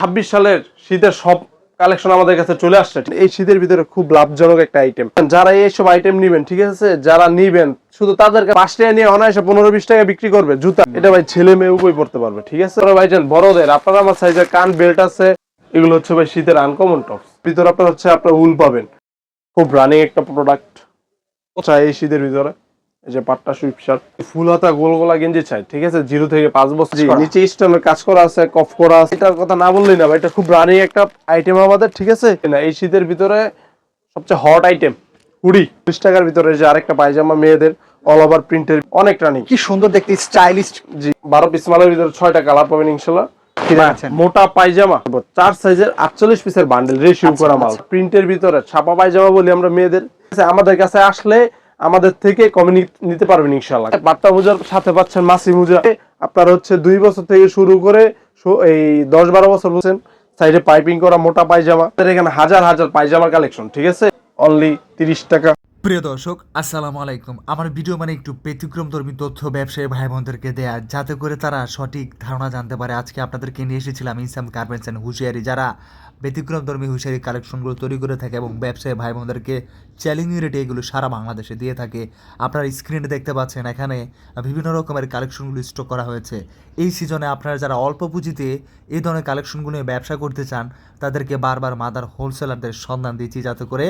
ছাব্বিশ সালের শীতের সব কালেকশন আমাদের কাছে চলে আসছে। এই শীতের ভিতরে খুব লাভজনক একটা আইটেম যারা এইসব আইটেম নিবেন, ঠিক আছে? যারা নিবেন, শুধু তাদেরকে পাঁচ টাকা নিয়ে অনায়াসে পনেরো বিশ টাকা বিক্রি করবে, জুতা। এটা ভাই ছেলে মেয়ে উভয় পড়তে পারবে, ঠিক আছে? ভাইজান, বড়দের, আপনার আমার সাইজের কান বেল্ট আছে, এগুলো হচ্ছে ভাই শীতের আনকমন টপস ভিতরে আপনার হচ্ছে আপনার উল পাবেন। খুব রানিং একটা প্রোডাক্ট চাই এই শীতের ভিতরে। এই যে পাট্টা সুইপ শার্ট ফুল হাতা গোল গোলা গেঞ্জি চাই ঠিক আছে? জিরো থেকে পাঁচ বছর নিচে স্টোনের কাজ করা আছে কফ করা আছে। এটার কথা না বললেই না ভাই, এটা খুব রানিং একটা আইটেম আমাদের ঠিক আছে? না এই শীতের ভিতরে সবচেয়ে হট আইটেম কুড়ি বিশ টাকার ভিতরে যে আরেকটা পায়জামা মেয়েদের অল ওভার প্রিন্টের অনেক রানিং কি সুন্দর দেখতে স্টাইলিস্ট জি বারো পিস মালের ভিতরে ছয়টা কালার পাবেন ইনশাল্লাহ। মোটা পায়জামা চার সাইজের আটচল্লিশ পিসের বান্ডেল রেশিও করা মাল। প্রিন্টের ভিতরে ছাপা পায়জামা বলি আমরা মেয়েদের আমাদের কাছে আসলে আমাদের থেকে কমে নিতে পারবেন ইনশাল্লাহ বাট্টা মোজার সাথে পাচ্ছেন মাসি মোজা। আপনার হচ্ছে দুই বছর থেকে শুরু করে এই দশ বারো বছর বলছেন সাইডে পাইপিং করা মোটা পায়জামা। এখানে হাজার হাজার পায়জামার কালেকশন ঠিক আছে? অনলি তিরিশ টাকা। প্রিয় দর্শক, আসসালামু আলাইকুম। আমার ভিডিও মানে একটু ব্যতিক্রমধর্মী তথ্য ব্যবসায়ী ভাই বোনদেরকে দেয়া, যাতে করে তারা সঠিক ধারণা জানতে পারে। আজকে আপনাদেরকে নিয়ে এসেছিলাম ইনসাম গার্মেন্টস অ্যান্ড হুঁশিয়ারি যারা ব্যতিক্রমধর্মী হুঁশিয়ারি কালেকশনগুলো তৈরি করে থাকে এবং ব্যবসায়ী ভাই বোনদেরকে চ্যালেঞ্জিং রেটে এগুলো সারা বাংলাদেশে দিয়ে থাকে। আপনারা স্ক্রিনে দেখতে পাচ্ছেন, এখানে বিভিন্ন রকমের কালেকশনগুলো স্টক করা হয়েছে। এই সিজনে আপনারা যারা অল্প পুঁজিতে এই ধরনের কালেকশনগুলো নিয়ে ব্যবসা করতে চান, তাদেরকে বারবার মাদার হোলসেলারদের সন্ধান দিচ্ছি যাতে করে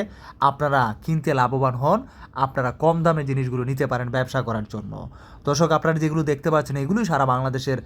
আপনারা কিনতে লাভবান হন, আপনারা কম দামে জিনিসগুলো নিতে পারেন ব্যবসা করার জন্য। দর্শক, আপনারা যেগুলো দেখতে পাচ্ছেন, এগুলোই সারা বাংলাদেশের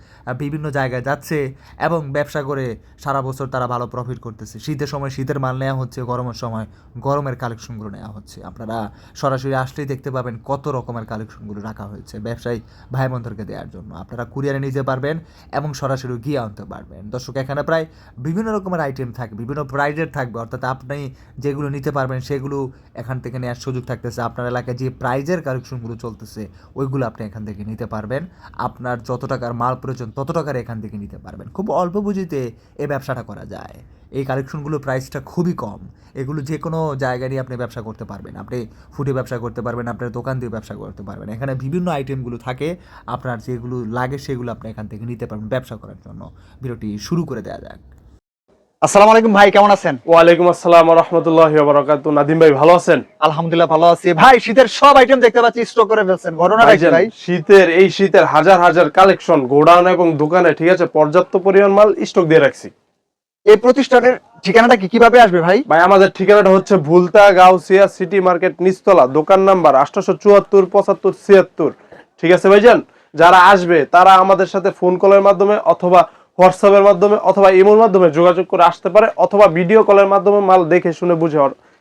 বিভিন্ন জায়গায় যাচ্ছে এবং ব্যবসা করে সারা বছর তারা ভালো প্রফিট করতেছে। শীতের সময় শীতের মাল নেওয়া হচ্ছে, গরমের সময় গরমের কালেকশনগুলো নেওয়া হচ্ছে। আপনারা সরাসরি আসলেই দেখতে পাবেন কত রকমের কালেকশনগুলো রাখা হয়েছে ব্যবসায়ী ভাই বোনদেরকে দেওয়ার জন্য। আপনারা কুরিয়ারে নিতে পারবেন এবং সরাসরি গিয়ে আনতে পারবেন। দর্শক, এখানে প্রায় বিভিন্ন রকমের আইটেম থাকবে বিভিন্ন প্রাইজের থাকবে। অর্থাৎ আপনি যেগুলো নিতে পারবেন সেগুলো এখান থেকে নেওয়ার সুযোগ থাকতেছে। আপনার এলাকায় যে প্রাইজের কালেকশনগুলো চলতেছে, ওইগুলো আপনি এখান থেকে নিতে পারবেন। আপনার যত টাকার মাল প্রয়োজন, তত টাকার এখান থেকে নিতে পারবেন। খুব অল্প পুঁজিতে এই ব্যবসাটা করা যায়। এই কালেকশনগুলোর প্রাইসটা খুবই কম। এগুলো যে কোনো জায়গায় নিয়ে আপনি ব্যবসা করতে পারবেন। আপনি ফুটে ব্যবসা করতে পারবেন আপনার দোকান দিয়ে ব্যবসা করতে পারবেন। এখানে বিভিন্ন আইটেমগুলো থাকে আপনার যেগুলো লাগে সেগুলো আপনি এখান থেকে নিতে পারবেন ব্যবসা করার জন্য। ভিডিওটি শুরু করে দেওয়া যাক। আসসালামু আলাইকুম ভাই কেমন আছেন? ওয়ালাইকুম আসসালাম রহমতুল্লাহ বারাকাতু নাদিম ভাই ভালো আছেন? আলহামদুলিল্লাহ ভালো আছি। ভাই শীতের সব আইটেম দেখতে পাচ্ছি স্টক করে ফেলছেন। ঘটনাটা কি ভাই? শীতের এই শীতের হাজার হাজার কালেকশন গোডাউন এবং দোকানে ঠিক আছে পর্যাপ্ত পরিমাণ মাল স্টক দিয়ে রাখছি। এই প্রতিষ্ঠানের ঠিকানাটা কি কীভাবে আসবে ভাই? ভাই আমাদের ঠিকানাটা হচ্ছে ভুলতা গাউসিয়া সিটি মার্কেট নিচতলা দোকান নাম্বার আটশো চুয়াত্তর পঁচাত্তর ছিয়াত্তর। ঠিক আছে ভাইজান? যারা আসবে তারা আমাদের সাথে ফোন কলের মাধ্যমে অথবা হোয়াটসঅ্যাপের মাধ্যমে অথবা ইমোর মাধ্যমে যোগাযোগ করে আসতে পারে অথবা ভিডিও কলের মাধ্যমে মাল দেখে শুনে বুঝে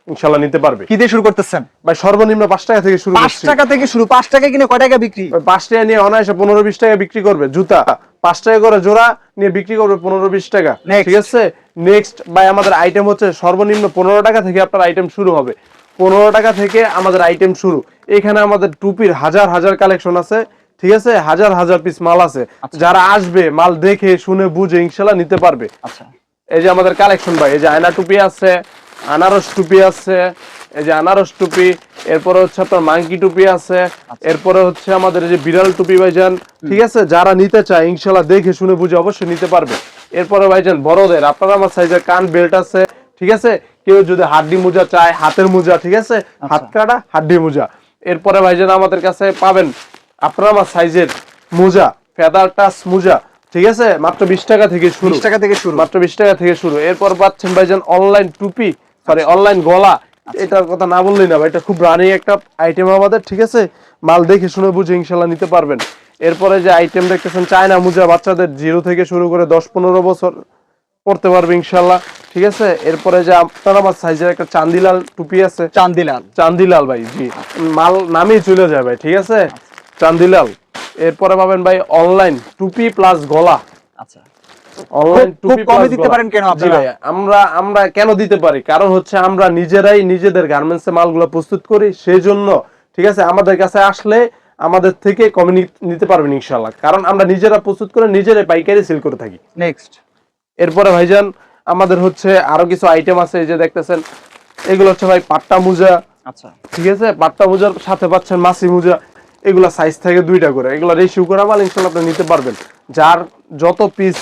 ইনশাল্লাহ নিতে পারবে। কি দিয়ে শুরু করতেছেন? ভাই সর্বনিম্ন পাঁচ টাকা থেকে শুরু পাঁচ টাকা থেকে শুরু পাঁচ টাকা কিনে কয় টাকা বিক্রি? পাঁচ টাকা নিয়ে অনায়াসে পনেরো বিশ টাকা বিক্রি করবে জুতা। পাঁচ টাকা করে জোড়া নিয়ে বিক্রি করবে পনেরো বিশ টাকা। ঠিক আছে? নেক্সট ভাই আমাদের আইটেম হচ্ছে সর্বনিম্ন পনেরো টাকা থেকে আপনার আইটেম শুরু হবে। পনেরো টাকা থেকে আমাদের আইটেম শুরু। এখানে আমাদের টুপির হাজার হাজার কালেকশন আছে। ঠিক আছে? হাজার হাজার পিস মাল আছে। যারা আসবে মাল দেখে শুনে বুঝে ইনশাল্লাহ নিতে পারবে। আচ্ছা। এই যে আমাদের কালেকশন ভাই এই যে আয়না টুপি আছে আনারস টুপি আছে এই যে আনারস টুপি এরপরে হচ্ছে আপনার মাংকি টুপি আছে এরপরে হচ্ছে আমাদের যে বিড়াল টুপি ভাইজান ঠিক আছে? যারা নিতে চায় ইনশাল্লাহ দেখে শুনে বুঝে অবশ্যই নিতে পারবে। এরপরে ভাইজান বড়দের আপনার আমার সাইজের কান বেল্ট আছে ঠিক আছে? কেউ যদি হাড্ডি মোজা চায় হাতের মোজা ঠিক আছে? হাত কাটা হাড্ডি মোজা। এরপরে ভাইজান আমাদের কাছে পাবেন আপনার আমার সাইজের মোজা ফেদার টাচ মোজা ঠিক আছে? মাত্র বিশ টাকা থেকে শুরু। টাকা থেকে শুরু। মাত্র বিশ টাকা থেকে শুরু। এরপর পাচ্ছেন ভাইজান অনলাইন টুপি সরি অনলাইন গলা। এটার কথা না বললেই না ভাই এটা খুব রানিং একটা আইটেম আমাদের ঠিক আছে? মাল দেখে শুনে বুঝে ইনশাল্লাহ নিতে পারবেন। এরপরে যে আইটেম দেখতেছেন চায়না মুজা বাচ্চাদের জিরো থেকে শুরু করে দশ পনেরো বছর পড়তে পারবে ইনশাল্লাহ ঠিক আছে? এরপরে যে আপনার আমার সাইজের একটা চান্দিলাল টুপি আছে। চান্দিলাল। চান্দিলাল ভাই জি। মাল নামেই চলে যায় ভাই ঠিক আছে? চান্দিলাল। এরপরে পাবেন ভাই অনলাইন টুপি প্লাস গলা। আচ্ছা। অনলাইন টুপি কমে দিতে পারেন কেন আপনারা? ভাই, আমরা আমরা কেন দিতে পারি? কারণ হচ্ছে আমরা নিজেরাই নিজেদের গার্মেন্টস মালগুলো প্রস্তুত করি সেই জন্য ঠিক আছে আমাদের কাছে আসলে আমাদের থেকে কমে নিতে পারবেন ইনশাল্লাহ কারণ আমরা নিজেরা প্রস্তুত করে নিজেরাই পাইকারি সেল করে থাকি। নেক্সট এরপরে ভাইজান আমাদের হচ্ছে আরও কিছু আইটেম আছে এই যে দেখতেছেন এগুলো হচ্ছে ভাই পাট্টা মুজা। আচ্ছা। ঠিক আছে পাট্টা মোজার সাথে পাচ্ছেন মাসি মোজা। এগুলা সাইজ থাকে দুইটা করে। এগুলা রেশিও করা মাল ইনশাল্লাহ আপনি নিতে পারবেন। যার যত পিস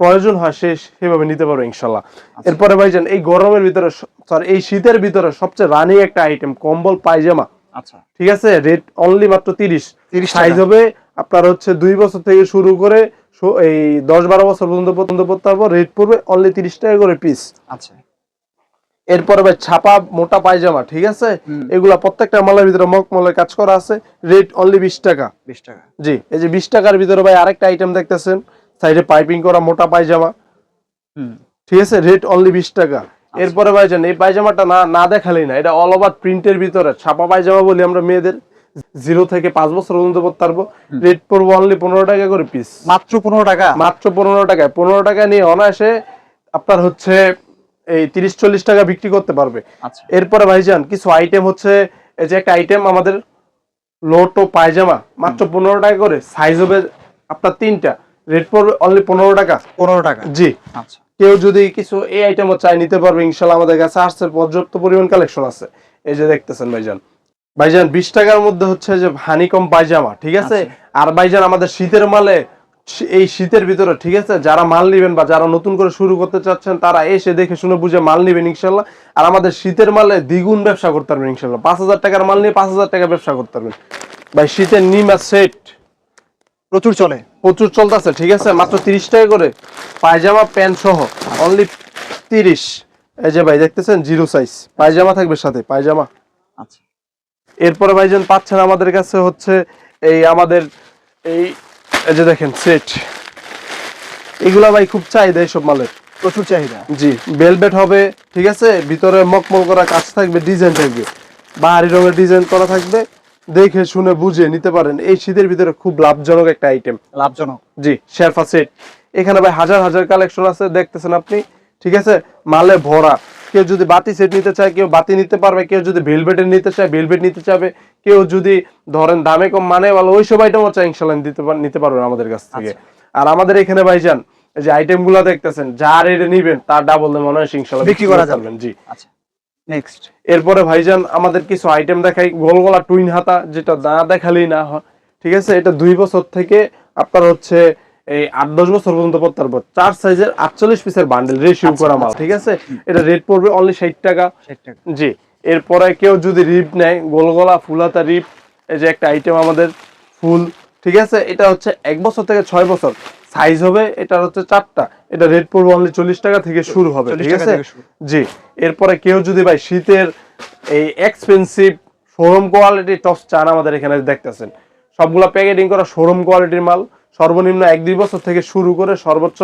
প্রয়োজন হয় সে সেভাবে নিতে পারবে ইনশাল্লাহ। এরপরে ভাইজান এই গরমের ভিতরে সরি এই শীতের ভিতরে সবচেয়ে রানিং একটা আইটেম কম্বল পায়জামা। আচ্ছা। ঠিক আছে? রেট অনলি মাত্র তিরিশ। 30 সাইজ হবে আপনার হচ্ছে দুই বছর থেকে শুরু করে এই দশ বারো বছর পর্যন্ত পর্যন্ত পড়তে পারব রেট পড়বে অনলি তিরিশ টাকা করে পিস আচ্ছা। এরপরে ভাই ছাপা মোটা পায়জামা ঠিক আছে? এগুলা প্রত্যেকটা মালের ভিতরে মকমলের কাজ করা আছে। রেট অনলি বিশ টাকা। বিশ টাকা। জি এই যে বিশ টাকার ভিতরে ভাই আরেকটা আইটেম দেখতেছেন। সাইডে পাইপিং করা মোটা পায়জামা। ঠিক আছে? রেট অনলি বিশ টাকা। এরপরে ভাইজান এই পায়জামাটা না না দেখালেই না এটা অল ওভার প্রিন্টের ভিতরে। ছাপা পায়জামা বলি আমরা মেয়েদের জিরো থেকে পাঁচ বছর পর্যন্ত পড়তে পারব রেট পড়ব অনলি পনেরো টাকা করে পিস মাত্র পনেরো টাকা? মাত্র পনেরো টাকায় পনেরো টাকা নিয়ে অনায়াসে আপনার হচ্ছে এই তিরিশ চল্লিশ টাকা বিক্রি করতে পারবে। আচ্ছা। এরপরে ভাইজান কিছু আইটেম হচ্ছে এই যে একটা আইটেম আমাদের লোটো পায়জামা মাত্র পনেরো টাকা করে সাইজ হবে আপনার তিনটা। রেট পড়বে অনলি পনেরো টাকা? পনেরো টাকা। জি। আচ্ছা। কেউ যদি কিছু এই আইটেমও চাই নিতে পারবে ইনশাল্লাহ আমাদের কাছে আসছে পর্যাপ্ত পরিমাণ কালেকশন আছে। এই যে দেখতেছেন ভাইজান। ভাইজান বিশ টাকার মধ্যে হচ্ছে যে হানিকম পায়জামা ঠিক আছে? আর ভাইজান আমাদের শীতের মালে এই শীতের ভিতরে ঠিক আছে? যারা মাল নিবেন বা যারা নতুন করে শুরু করতে চাচ্ছেন তারা এসে দেখে শুনে বুঝে মাল নিবেন ইনশাল্লাহ। আর আমাদের শীতের মালে দ্বিগুণ ব্যবসা করতে পারবেন ইনশাল্লাহ। পাঁচ হাজার টাকার মাল নিয়ে পাঁচ হাজার টাকা ব্যবসা করতে পারবেন। ভাই শীতের নিমা সেট। প্রচুর চলে। প্রচুর চলতেছে ঠিক আছে? মাত্র তিরিশ টাকা করে। পায়জামা প্যান্ট সহ অনলি তিরিশ। এই যে ভাই দেখতেছেন? জিরো সাইজ পায়জামা থাকবে সাথে পায়জামা। আচ্ছা। এরপরে ভাইজান পাচ্ছেন আমাদের কাছে হচ্ছে এই আমাদের এই এই যে দেখেন সেট এগুলা ভাই খুব চাহিদা এইসব মালের। প্রচুর চাহিদা। জি বেলভেট হবে ঠিক আছে? ভিতরে মকমল করা কাজ থাকবে ডিজাইন থাকবে। বাহারি রঙের ডিজাইন করা থাকবে। দেখে শুনে বুঝে নিতে পারেন। এই শীতের ভিতরে খুব লাভজনক একটা আইটেম লাভজনক। জি শেরফা সেট এখানে ভাই হাজার হাজার কালেকশন আছে দেখতেছেন আপনি। ঠিক আছে? মালে ভরা। কেউ যদি বাতি সেট নিতে চায় কেউ বাতি নিতে পারবে। কেউ যদি ভেলভেটের নিতে চায় ভেলভেট নিতে চাবে। কেউ যদি ধরেন দামে কম মানে ভালো ওই সব আইটেমও চাই ইনশাল্লাহ দিতে নিতে পারবেন আমাদের কাছ থেকে। আর আমাদের এখানে ভাইজান এই যে আইটেমগুলা দেখতেছেন যার এটা নিবেন তার ডাবল দাম মনে হয় ইনশাল্লাহ বিক্রি করা যাবে। জি। আচ্ছা। নেক্সট এরপরে ভাইজান আমাদের কিছু আইটেম দেখাই। গোল গলা টুইন হাতা যেটা না দেখালেই না ঠিক আছে? এটা দুই বছর থেকে আপনার হচ্ছে এই আট দশ বছর পর্যন্ত পড়তে পারব। চার সাইজের আটচল্লিশ পিসের বান্ডেল রেশিও করা মাল ঠিক আছে? এটা রেট পড়বে অনলি ষাট টাকা। জি। এরপরে কেউ যদি রিপ নেয় গোল গলা ফুলাতা রিপ এই যে একটা আইটেম আমাদের ফুল ঠিক আছে? এটা হচ্ছে এক বছর থেকে ছয় বছর। সাইজ হবে এটা হচ্ছে চারটা। এটা রেট পড়বে অনলি চল্লিশ টাকা থেকে শুরু হবে ঠিক আছে? জি। এরপরে কেউ যদি ভাই শীতের এই এক্সপেন্সিভ শোরুম কোয়ালিটি টপস চান আমাদের এখানে দেখতেছেন। সবগুলা প্যাকেটিং করা শোরুম কোয়ালিটির মাল সর্বনিম্ন এক দুই বছর থেকে শুরু করে সর্বোচ্চ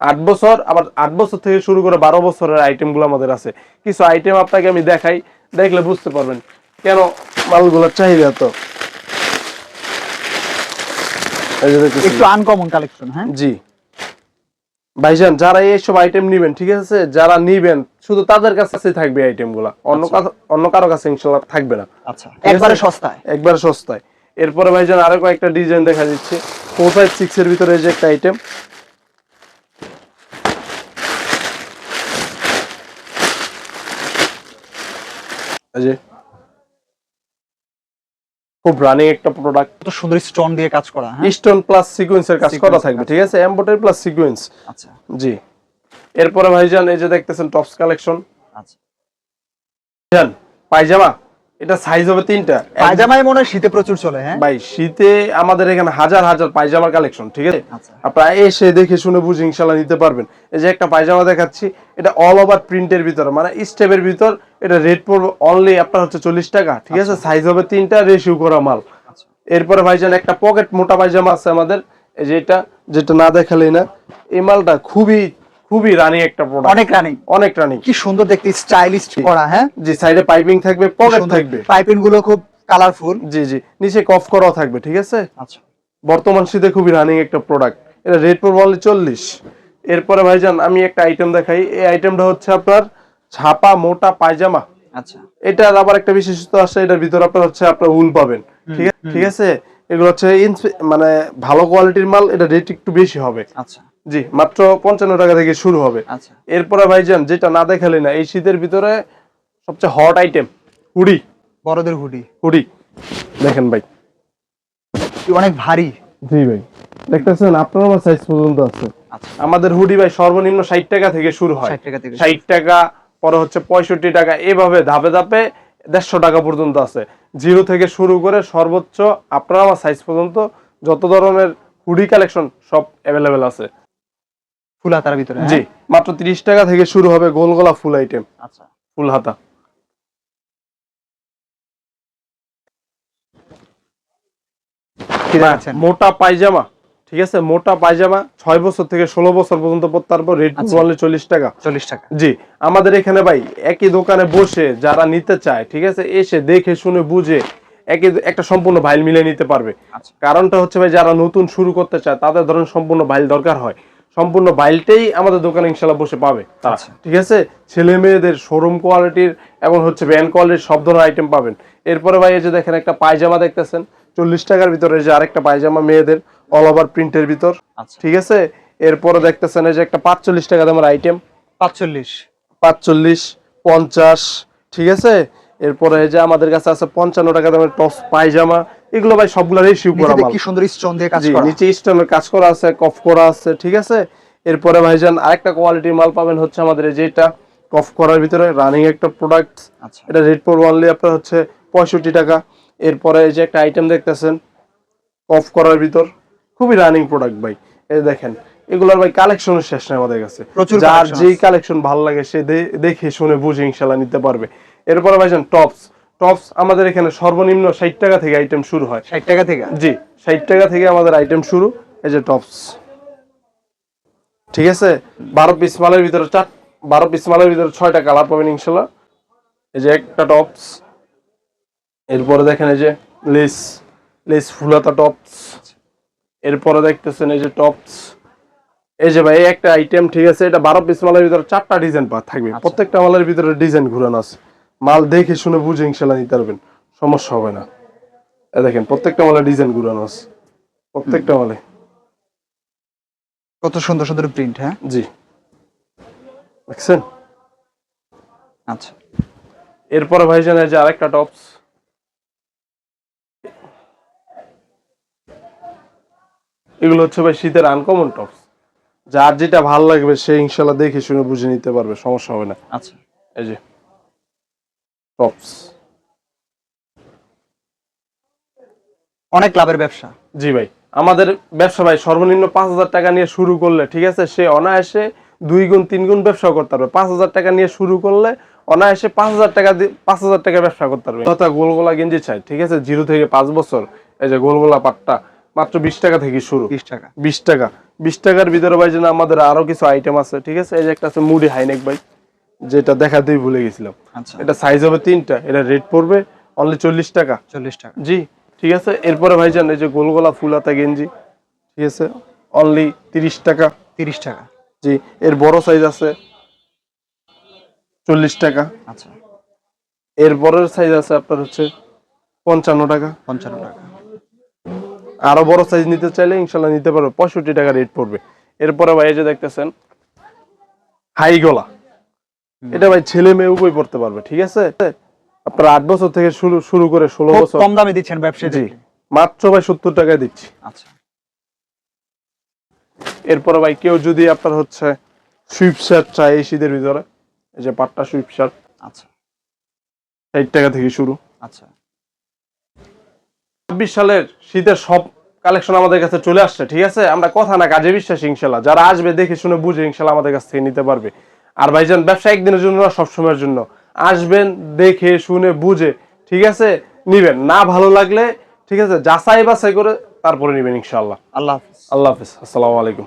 আট বছর আবার আট বছর থেকে শুরু করে বারো বছরের আইটেমগুলো আমাদের আছে। কিছু আইটেম আপনাকে আমি দেখাই দেখলে বুঝতে পারবেন কেন মালগুলোর চাহিদা তো। একটু আনকমন কালেকশন হ্যাঁ? জি। ভাইজান যারা এইসব আইটেম নিবেন ঠিক আছে? যারা নিবেন শুধু তাদের কাছে থাকবে আইটেমগুলা। অন্য কাছে অন্য কারও কাছে ইনশাল্লাহ থাকবে না। আচ্ছা। একবারে সস্তায়। একবারে সস্তায়। এরপরে ভাইজান আরও কয়েকটা ডিজাইন দেখা দিচ্ছে। ফোর ফাইভ সিক্স এর ভিতরে যে একটা আইটেম এই যে খুব রানিং একটা প্রোডাক্ট তো সুন্দর স্টোন দিয়ে কাজ করা হ্যাঁ? স্টোন প্লাস সিকোয়েন্সের কাজ করা থাকবে ঠিক আছে? এম্বোটারি প্লাস সিকোয়েন্স আচ্ছা। জি। এরপরে ভাইজান এই যে দেখতেছেন টপস কালেকশন আচ্ছা। পায়জামা? এটা সাইজ হবে তিনটা। পায়জামাই মনে শীতে প্রচুর চলে হ্যাঁ? ভাই শীতে আমাদের এখানে হাজার হাজার পায়জামার কালেকশন ঠিক আছে? আচ্ছা। আপনারা এসে দেখে শুনে বুঝে ইনশাল্লাহ নিতে পারবেন। এই যে একটা পায়জামা দেখাচ্ছি এটা অল ওভার প্রিন্টের ভিতর মানে স্টেপের ভিতর এটা রেট পড়বে অনলি আপনার হচ্ছে চল্লিশ টাকা ঠিক আছে? সাইজ হবে তিনটা রেশিও করা মাল। আচ্ছা। এরপরে ভাইজান একটা পকেট মোটা পায়জামা আছে আমাদের এই যে এটা যেটা না দেখালেই না এই মালটা খুবই খুবই রানি একটা প্রোডাক্ট অনেক রানিং। অনেক রানি। কি সুন্দর দেখতে স্টাইলিশ করা হ্যাঁ? জি সাইডে পাইপিং থাকবে পকেট থাকবে। পাইপিংগুলো খুব কালারফুল জি জি। নিচে কফ করাও থাকবে ঠিক আছে? আচ্ছা। বর্তমান শীতে খুবই রানিং একটা প্রোডাক্ট এটা রেট পড়বে অনলি চল্লিশ। এরপরে ভাইজান আমি একটা আইটেম দেখাই। এই আইটেমটা হচ্ছে আপনার ছাপা মোটা পায়জামা। আচ্ছা। এটার আবার একটা বিশেষত্ব আছে এটার ভিতরে আপনার হচ্ছে আপনার উল পাবেন। ঠিক আছে? ঠিক আছে? এগুলো হচ্ছে মানে ভালো কোয়ালিটির মাল এটা রেট একটু বেশি হবে। আচ্ছা। জি মাত্র পঞ্চান্ন টাকা থেকে শুরু হবে। আচ্ছা। এরপরে ভাইজান যেটা না দেখালে না এই শীতের ভিতরে সবচেয়ে হট আইটেম হুডি। বড়দের হুডি। হুডি। দেখেন ভাই। অনেক ভারী। জি ভাই। দেখতেছেন আপনার আমার সাইজ পর্যন্ত আছে। আচ্ছা। আমাদের হুডি ভাই সর্বনিম্ন ষাট টাকা থেকে শুরু হয়। 60 টাকা থেকে ষাট টাকা পরে হচ্ছে পঁয়ষট্টি টাকা এভাবে ধাপে ধাপে দেড়শো টাকা পর্যন্ত আছে। জিরো থেকে শুরু করে সর্বোচ্চ আপনার আমার সাইজ পর্যন্ত যত ধরনের হুডি কালেকশন সব অ্যাভেলেবেল আছে। ফুল হাতার ভিতরে হ্যাঁ? জি। মাত্র তিরিশ টাকা থেকে শুরু হবে গোল গলা ফুল আইটেম আচ্ছা। ফুল হাতা। মোটা পায়জামা ঠিক আছে? মোটা পায়জামা ছয় বছর থেকে ষোলো বছর পর্যন্ত পারব রেট। বললে চল্লিশ টাকা। চল্লিশ টাকা। জি আমাদের এখানে ভাই একই দোকানে বসে যারা নিতে চায় ঠিক আছে? এসে দেখে শুনে বুঝে একই একটা সম্পূর্ণ ভাইল মিলে নিতে পারবে। আচ্ছা। কারণটা হচ্ছে ভাই যারা নতুন শুরু করতে চায় তাদের ধরেন সম্পূর্ণ ভাইল দরকার হয়। সম্পূর্ণ ভাইলটাই আমাদের দোকানে ইনশাল্লাহ বসে পাবে তারা। আচ্ছা। ঠিক আছে? ছেলে মেয়েদের শোরুম কোয়ালিটির এবং হচ্ছে ব্যান্ড কোয়ালিটির সব ধরনের আইটেম পাবেন। এরপরে ভাই এই যে দেখেন একটা পায়জামা দেখতেছেন। চল্লিশ টাকার ভিতরে যে আরেকটা পায়জামা মেয়েদের অল ওভার প্রিন্টের ভিতর। আচ্ছা। ঠিক আছে? এরপরে দেখতেছেন এই যে একটা পাঁচচল্লিশ টাকা দামের আইটেম পাঁচচল্লিশ। পাঁচচল্লিশ পঞ্চাশ ঠিক আছে? এরপরে এই যে আমাদের কাছে আছে পঞ্চান্ন টাকা দামের টস পায়জামা। এগুলো ভাই সবগুলো রেশিও করা মাল। কি সুন্দর স্টোন দিয়ে কাজ করা? নিচে স্টোনের কাজ করা আছে কফ করা আছে ঠিক আছে? এরপরে ভাইজান আরেকটা কোয়ালিটির মাল পাবেন হচ্ছে আমাদের এই যে কফ করার ভিতরে রানিং একটা প্রোডাক্ট আচ্ছা। এটা রেট পড়বে অনলি আপনার হচ্ছে পঁয়ষট্টি টাকা। এরপরে এই যে একটা আইটেম দেখতেছেন কফ করার ভিতর খুবই রানিং প্রোডাক্ট ভাই। এই দেখেন এগুলোর ভাই কালেকশনের শেষ নেই আমাদের কাছে। যার যেই কালেকশন ভালো লাগে সে দেখে শুনে বুঝে ইনশাল্লাহ নিতে পারবে। এরপরে ভাইজান টপস টপস আমাদের এখানে সর্বনিম্ন ষাট টাকা থেকে আইটেম শুরু হয়। ষাট টাকা থেকে? জি ষাট টাকা থেকে আমাদের আইটেম শুরু এই যে টপস ঠিক আছে? বারো পিস মালের ভিতরে চার বারো পিস মালের ভিতরে ছয়টা কালার পাবেন ইনশাল্লাহ। এই যে একটা টপস এরপরে দেখেন এই যে লেস লেস ফুলাতা টপস এরপরে দেখতেছেন এই যে টপস এই যে ভাই একটা আইটেম ঠিক আছে? এটা বারো পিস মালের ভিতরে চারটা ডিজাইন থাকবে। আচ্ছা। প্রত্যেকটা মালের ভিতরে ডিজাইন ঘুরানো আছে। মাল দেখে শুনে বুঝে ইনশাল্লাহ নিতে পারবেন। সমস্যা হবে না। দেখেন প্রত্যেকটা মালে ডিজাইন ঘুরানো আছে। প্রত্যেকটা মালে। কত সুন্দর সুন্দর প্রিন্ট হ্যাঁ? জি। দেখছেন? আচ্ছা। এরপরে ভাইজান এই যে আরেকটা টপস এগুলো হচ্ছে ভাই শীতের আনকমন টপস যার যেটা ভালো লাগবে সে ইনশাল্লাহ দেখে শুনে বুঝে নিতে পারবে সমস্যা হবে না। আচ্ছা। এই যে। টপস অনেক লাভের ব্যবসা। জি ভাই আমাদের ব্যবসা ভাই সর্বনিম্ন পাঁচ হাজার টাকা নিয়ে শুরু করলে ঠিক আছে সে অনায়াসে দুই গুণ তিন গুণ ব্যবসা করতে পারবে। পাঁচ হাজার টাকা নিয়ে শুরু করলে অনায়াসে পাঁচ হাজার টাকা পাঁচ হাজার টাকা ব্যবসা করতে পারবে। কথা গোলগোলা গেঞ্জি চাই ঠিক আছে জিরো থেকে পাঁচ বছর এই যে গোলগোলা পাট্টা মাত্র বিশ টাকা থেকে শুরু। বিশ টাকা। বিশ টাকা। বিশ টাকার ভিতরে ভাই যেন আমাদের আরও কিছু আইটেম আছে ঠিক আছে এই যে একটা আছে মুডি হাইনেক ভাই। যেটা দেখাতেই ভুলে গেছিলাম। আচ্ছা। এটা সাইজ হবে তিনটা এটা রেট পড়বে অনলি চল্লিশ টাকা। চল্লিশ টাকা। জি ঠিক আছে? এরপরে ভাইজান এই যে গোলগোলা ফুলাতা গেঞ্জি ঠিক আছে? অনলি তিরিশ টাকা। তিরিশ টাকা। জি এর বড় সাইজ আছে চল্লিশ টাকা। আচ্ছা। এর বড়ের সাইজ আছে আপনার হচ্ছে পঞ্চান্ন টাকা। পঞ্চান্ন টাকা। আরও বড় সাইজ নিতে চাইলে ইনশাল্লাহ নিতে পারবে পঁয়ষট্টি টাকা রেট পড়বে। এরপরে ভাই যে দেখতেছেন হাই গলা। এটা ভাই ছেলে মেয়ে উভয় পড়তে পারবে ঠিক আছে? আপনার আট বছর থেকে শুরু শুরু করে ষোলো বছর কম দামে দিচ্ছেন জি ব্যবসায়ী মাত্র ভাই সত্তর টাকায় দিচ্ছি। আচ্ছা। এরপরে ভাই কেউ যদি আপনার হচ্ছে এই শীতের ভিতরে এই যে পাট্টা আচ্ছা। ষাট টাকা থেকে শুরু। আচ্ছা। ছাব্বিশ সালের শীতের সব কালেকশন আমাদের কাছে চলে আসছে ঠিক আছে? আমরা কথা না কাজে বিশ্বাস ইনশাল্লাহ। যারা আসবে দেখে শুনে বুঝে ইনশাল্লাহ আমাদের কাছ থেকে নিতে পারবে। আর ভাইজান ব্যবসা একদিনের জন্য না সবসময়ের জন্য। আসবেন দেখে শুনে বুঝে ঠিক আছে? নিবেন। না ভালো লাগলে ঠিক আছে যাচাই বাছাই করে তারপরে নিবেন ইনশাল্লাহ আল্লাহ হাফিজ। আল্লাহ হাফিজ। আসসালামু আলাইকুম।